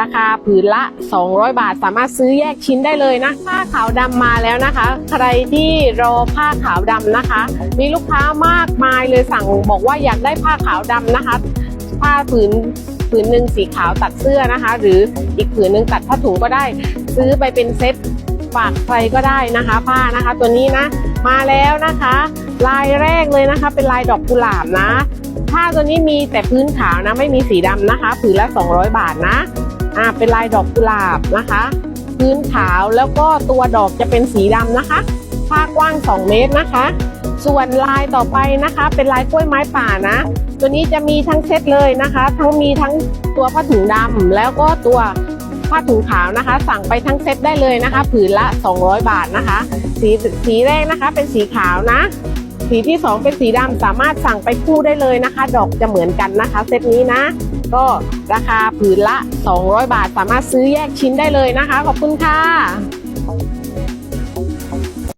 ราคาผืนละ 200 บาท สามารถซื้อแยกชิ้นได้เลยนะ ผ้าขาวดำมาแล้วนะคะ ใครที่รอผ้าขาวดำนะคะ มีลูกค้ามากมายเลยสั่งบอกว่าอยากได้ผ้าขาวดำนะคะ ผ้าผืนผืนหนึ่งสีขาวตัดเสื้อนะคะ หรืออีกผืนหนึ่งตัดผ้าถุงก็ได้ ซื้อไปเป็นเซ็ตฝากใครก็ได้นะคะ ผ้านะคะตัวนี้นะ มาแล้วนะคะ ลายแรกเลยนะคะ เป็นลายดอกกุหลาบนะผ้าตัวนี้มีแต่พื้นขาวนะไม่มีสีดำนะคะ ผืนละ 200 บาทนะ อ่าเป็นลายดอกกุหลาบนะคะ พื้นขาวแล้วก็ตัวดอกจะเป็นสีดำนะคะผ้ากว้าง 2 เมตรนะคะ ส่วนลายต่อไปนะคะ เป็นลายกล้วยไม้ป่านะ ตัวนี้จะมีทั้งเซตเลยนะคะ ทั้งมีทั้งตัวผ้าถุงดำแล้วก็ตัวผ้าถุงขาวนะคะ สั่งไปทั้งเซตได้เลยนะคะ ผืนละ 200 บาทนะคะ สีสีแรกนะคะเป็นสีขาวนะ สีที่ 2 เป็นสีดำสามารถสั่งไปคู่ได้เลยนะคะ ดอกจะเหมือนกันนะคะ เซตนี้นะ ก็ราคาผืนละ 200 บาท สามารถซื้อแยกชิ้นได้เลยนะคะ ขอบคุณค่ะ